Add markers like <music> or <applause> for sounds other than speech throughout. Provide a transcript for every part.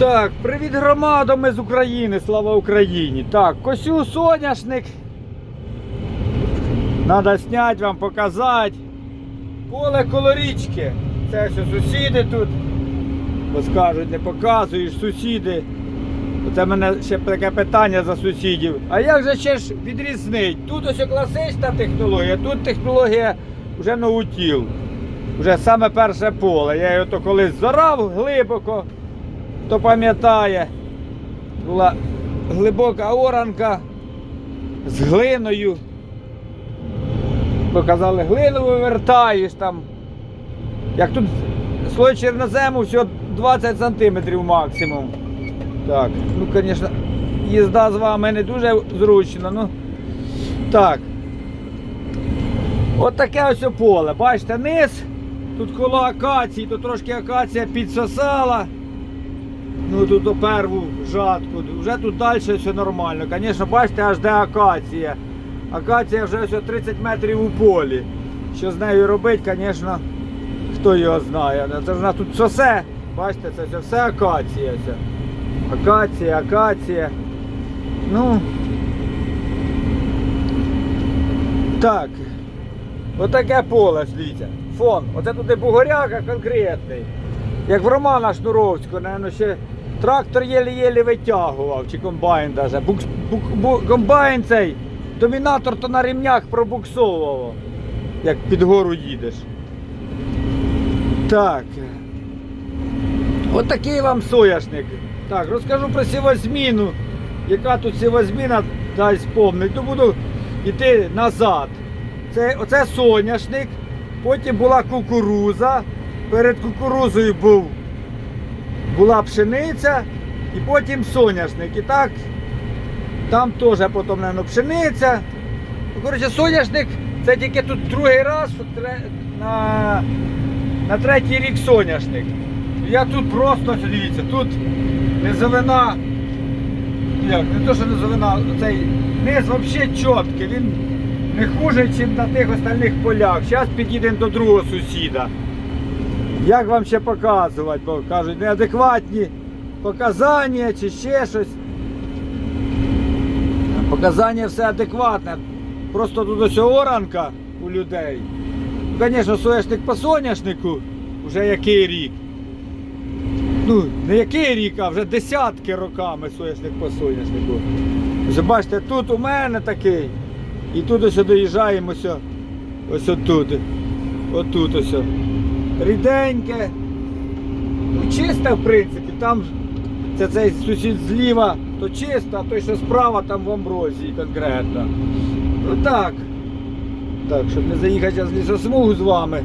Так, привіт громадам з України, слава Україні. Так, косю соняшник. Надо зняти вам, показати. Поле коло річки. Це все сусіди тут. Бо скажуть, не показуєш сусіди. Оце в мене ще таке питання за сусідів. А як же ще ж відрізнить? Тут ось класична технологія, тут технологія вже ноутіл. Вже саме перше поле. Я його то колись зорав глибоко, хто пам'ятає. Була глибока оранка з глиною. Показали, глину вивертаєш там. Як тут слой чорнозему, всього 20 сантиметрів максимум. Так, ну, звісно, їзда з вами не дуже зручно, ну. Так. От таке ось поле. Бачите, низ. Тут коло акації, то трошки акація підсосала. Ну тут перву жатку. Вже тут далі все нормально. Звісно, бачите, аж де акація. Акація вже ось 30 метрів у полі. Що з нею робити, звісно, хто його знає. Це ж у нас тут сосе. Бачите, це все, все акація. Це. Акація, акація. Ну. Так. Отаке поле, дивіться. Фон. Оце тут і бугоряка конкретний. Як в Романа Шнуровського, напевно, ще трактор єлі-єлі витягував, чи комбайн даже. Букс, бук, бу- комбайн цей, домінатор то на ремнях пробуксовував, як під гору їдеш. Так. Отакий вам сояшник. Так, розкажу про сівозміну. Яка тут сівозміна, дай спомнить. То буду йти назад. Це, оце соняшник, потім була кукуруза. Перед кукурузою був, була пшениця і потім соняшник. І так, там теж потім, пшениця. Ну, коротше, соняшник це тільки тут другий раз на, на третій рік соняшник. Я тут просто, дивіться, тут низовина, як, не то, що низовина, цей низ взагалі чіткий, він не хуже, ніж на тих остальних полях. Зараз підійдемо до другого сусіда. Як вам ще показувати, бо кажуть, неадекватні показання чи ще щось. Показання все адекватне. Просто тут ось оранка у людей. Звісно, соняшник по соняшнику вже який рік. Ну, не який рік, а вже десятки роками соняшник по соняшнику. Вже бачите, тут у мене такий. І тут ось доїжджаємо ось, ось отут. Отут ось. Ріденьке. Ну, чисте, в принципі, там це цей сусід зліва, то чисто, а той, що справа, там в амброзії конкретно. Ну так. Так, щоб не заїхати в лісосмугу з вами.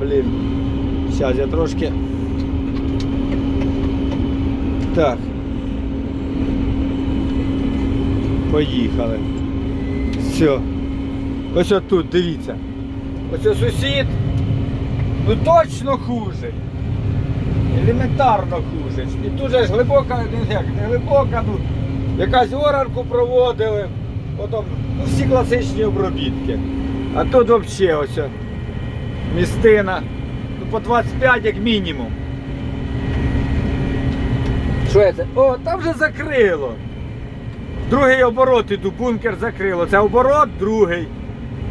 Блін. Зараз я трошки. Так. Поїхали. Все. Ось отут, дивіться. Ось сусід. Ну точно хуже. Елементарно хуже. І тут же ж глибока, як, не глибока, ну якась оранку проводили. Потім ну, всі класичні обробітки. А тут взагалі ось містина. Ну, по 25 як мінімум. Що це? О, там вже закрило. Другий оборот іду, бункер закрило. Це оборот другий.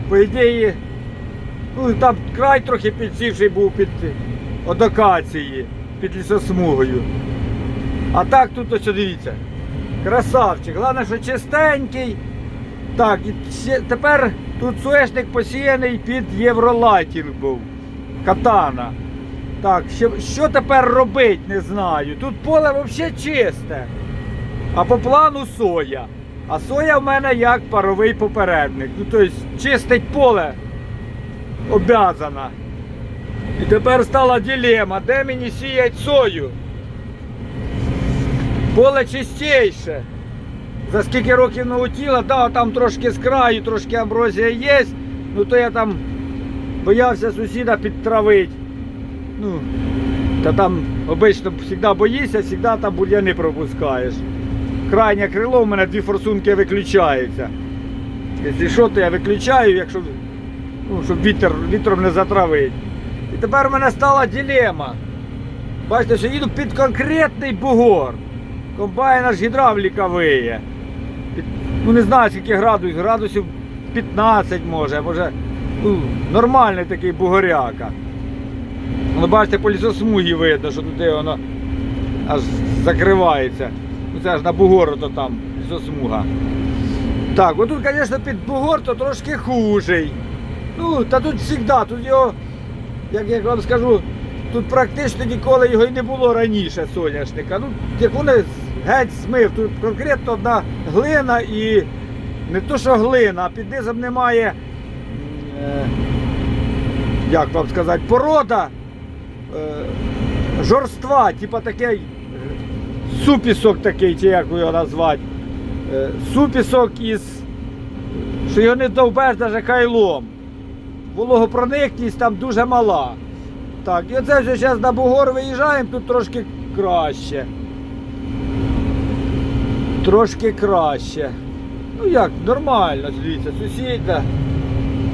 По ідеї, ну там край трохи підсівший був під одокації, під лісосмугою. А так тут ось дивіться. Красавчик. Головне, що чистенький. Так, і тепер тут суешник посіяний під євролайтінг був. Катана. Так, що, що тепер робити, не знаю. Тут поле взагалі чисте. А по плану соя. А соя в мене як паровий попередник. Ну, тобто чистить поле обязана. І тепер стала дилема, де мені сіять сою. Поле чистіше. За скільки років наутіла, да, там трошки з краю, трошки амброзія є. Ну то я там боявся сусіда підтравити. Ну, та там обично завжди боїшся, завжди там бур'яни пропускаєш. Крайнє крило в мене дві форсунки виключаються. Якщо що, то я виключаю, якщо, ну, щоб вітер, вітром не затравить. І тепер в мене стала дилема. Бачите, що їду під конкретний бугор. Комбайн аж гідравліка виє. Ну не знаю скільки градусів, градусів 15 може, може. Ну, нормальний такий бугоряка. Ну, бачите, по лісосмугі видно, що туди воно аж закривається. Ну це аж на бугору то там лісосмуга. Так, отут, звісно, під бугор то трошки хужий. Ну, та тут завжди, тут його, як я вам скажу, тут практично ніколи його і не було раніше соняшника. Ну, як вони геть змив, тут конкретно одна глина і не то, що глина, а під низом немає, е, як вам сказати, порода е, жорства, типа такий супісок такий, чи як його назвати. Е, супісок із, що його не довбеш навіть кайлом. Вологопроникність там дуже мала. Так, і оце вже зараз на Бугор виїжджаємо, тут трошки краще. Трошки краще. Ну як, нормально, дивіться, сусідня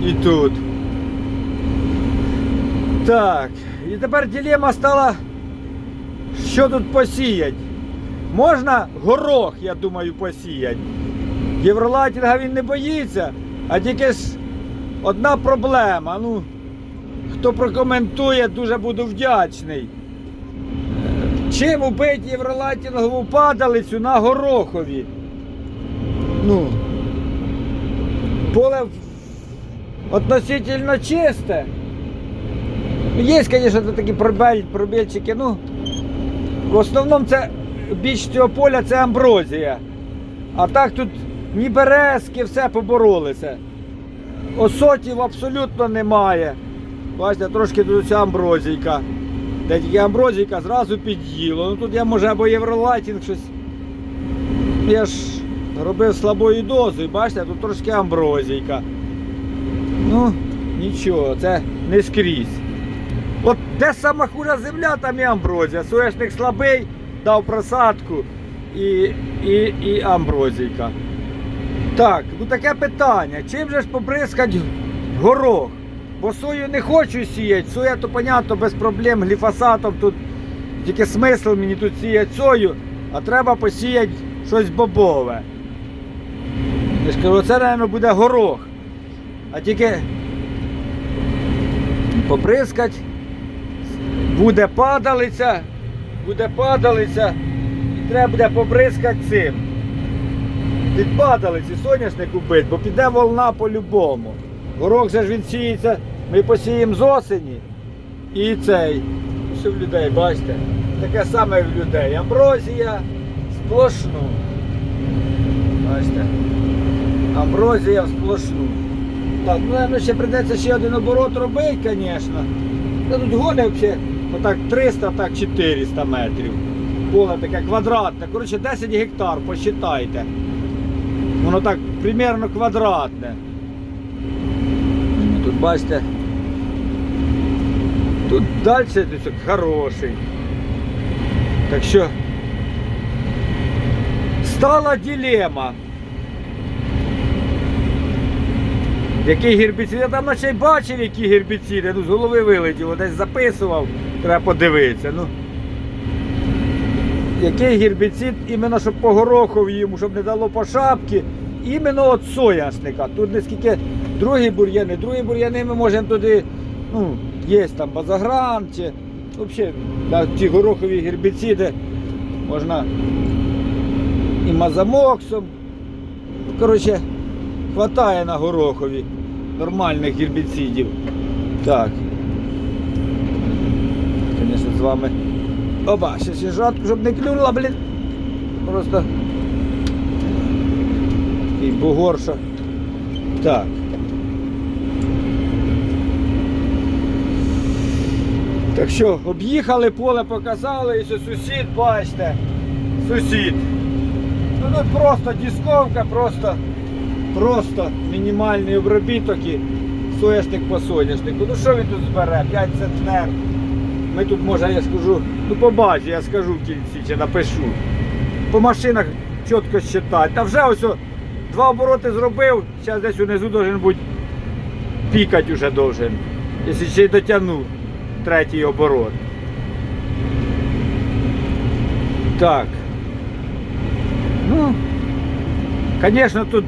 і тут. Так, і тепер дилема стала, що тут посіять. Можна горох, я думаю, посіяти. Євролайтінга він не боїться, а тільки ж одна проблема. Ну, хто прокоментує, дуже буду вдячний. Чим убити євролайтінгову падалицю на горохові? Ну, поле относительно чисте. Є, звісно, такі пробель, пробельчики, ну. В основному це більш цього поля це амброзія. А так тут ні березки, все поборолися. Осотів абсолютно немає. Бачите, трошки тут ця амброзійка. Де тільки амброзійка зразу під'їло. Ну тут я може або євролайтінг щось. Я ж робив слабою дозою, бачите, тут трошки амброзійка. Ну, нічого, це не скрізь. От де сама хужа земля, там і амброзія. Соняшник слабий, дав просадку і, і, і амброзійка. Так, ну таке питання. Чим же ж побризкать горох? Бо сою не хочу сіяти, соя то понятно без проблем гліфосатом тут тільки смисл мені тут сіяти сою, а треба посіяти щось бобове. Я ж кажу, це, мабуть, буде горох. А тільки побризкать, буде падалиця, буде падалиця, і треба буде побризкати цим. Під падалиці соняшник убить, бо піде волна по-любому. Горох же ж він сіється, ми посіємо з осені. І цей. Що в людей, бачите? Таке саме в людей. Амброзія сплошну. Бачите? Амброзія сплошну. Так, ну ще прийдеться ще один оборот робити, звісно. Та тут гони взагалі, отак 300, так 400 метрів. Поле таке квадратне. Коротше, 10 гектар, посчитайте. Воно так примерно квадратне. Тут бачите. Тут далі десь хороший. Так що стала дилема. Який гербіцид? Я там наче бачив, які гербіциди. Ну, з голови вилетіло, десь записував, треба подивитися. Ну, який гербіцид, іменно щоб по гороху йому, щоб не дало по шапки, іменно від соняшника. Тут не скільки другі бур'яни, другі бур'яни ми можемо туди, ну, є там базагран чи взагалі да, ті горохові гербіциди можна і мазамоксом. Коротше, хватає на горохові нормальних гербіцидів. Так. Звісно, з вами. Оба, ще ще щоб не клюнула, блін. Просто бугорша. Так. Так що, об'їхали, поле показали, і що сусід, бачите, сусід. Ну тут просто дисковка, просто, просто мінімальний обробіток і соняшник по соняшнику. Ну що він тут збере? 5 центнер. Ми тут, може, я скажу, ну побачу, я скажу в кінці чи напишу. По машинах чітко считати. Та вже ось два обороти зробив, зараз десь унизу должен бути пікати вже должен. Якщо ще й дотягну третій оборот. Так. Ну, звісно, тут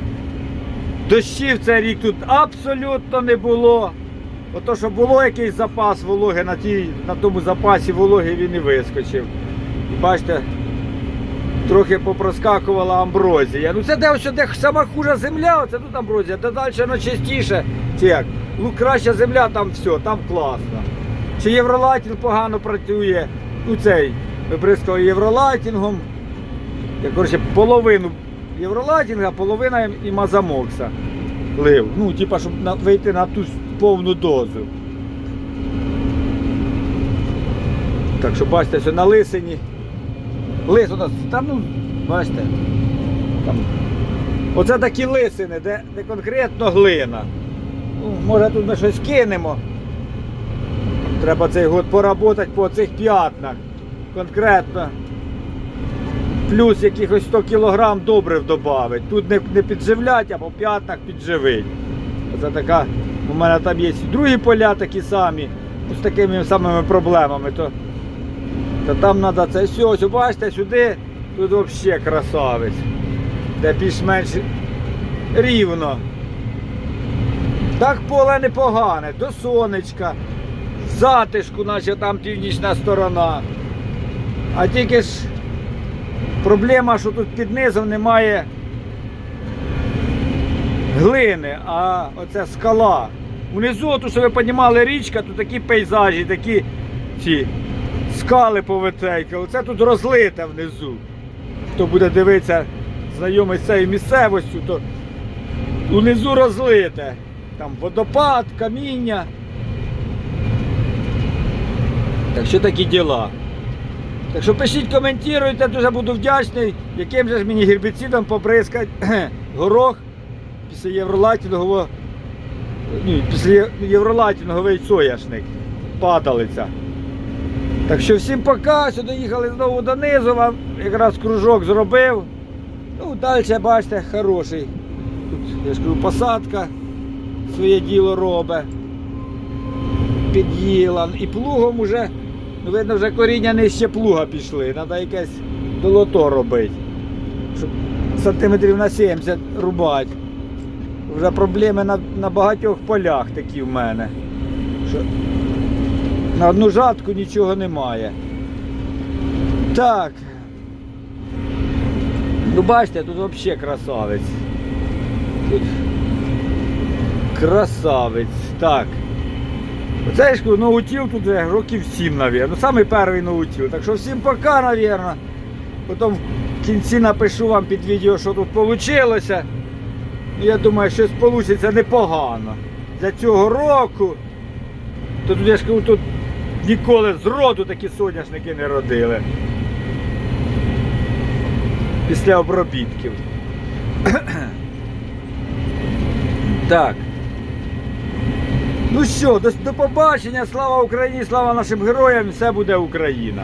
дощів цей рік тут абсолютно не було. Ото, що було якийсь запас вологи, на, тій, на тому запасі вологи він і вискочив. Бачите, трохи попроскакувала амброзія. Ну це де ось де сама хужа земля, це тут амброзія, де далі воно чистіше. Чи як? Ну краща земля, там все, там класно. Чи євролайтінг погано працює, ну цей виприскав євролайтінгом. Я коротше половину євролайтінга, половина і мазамокса лив. Ну, типа, щоб вийти на ту повну дозу. Так що бачите, що на лисині. Лис у нас, там, ну, бачите, там. Оце такі лисини, де, де конкретно глина. Ну, може тут ми щось кинемо. Треба цей год поработати по цих п'ятнах. Конкретно. Плюс якихось 100 кг добрив додати. Тут не, не підживлять, а по п'ятнах підживить. Це така. У мене там є другі поля такі самі, з такими самими проблемами. То, то там треба це все, ось бачите, сюди, тут взагалі красавець. Де більш-менш рівно. Так поле непогане, до сонечка, в затишку, наче там північна сторона. А тільки ж проблема, що тут під низом немає глини, а оце скала. Унизу, то, що ви піднімали річка, то такі пейзажі, такі ці скали повитейкали. Оце тут розлите внизу. Хто буде дивитися, знайомий з цією місцевістю, то унизу розлите. Там водопад, каміння. Так що такі діла. Так що пишіть, коментуйте, дуже буду вдячний, яким же ж мені гербіцидом поприскати <clears throat> горох після євролайтінгового, ні, після є- євролайтінговий соняшник, падалиця. Так що всім пока, сюди їхали знову донизу, вам якраз кружок зробив. Ну, далі, бачите, хороший. Тут, я ж кажу, посадка своє діло робить. Під'їла. І плугом уже, ну видно, вже коріння нижче плуга пішли. Треба якесь долото робити. Щоб сантиметрів на 70 рубати. Вже проблеми на, на багатьох полях такі в мене. Що на одну жатку нічого немає. Так. Ну бачите, тут взагалі красавець. Тут красавець. Так. Оце ж кажу, тут років 7, мабуть. Ну, самий перший ноутіл. Так що всім пока, мабуть. Потім в кінці напишу вам під відео, що тут вийшло. Я думаю, щось вийде непогано. Для цього року. Тут я ж кажу, тут ніколи з роду такі соняшники не родили. Після обробітків. <clears throat> так. Ну що, до, до побачення, слава Україні, слава нашим героям, все буде Україна.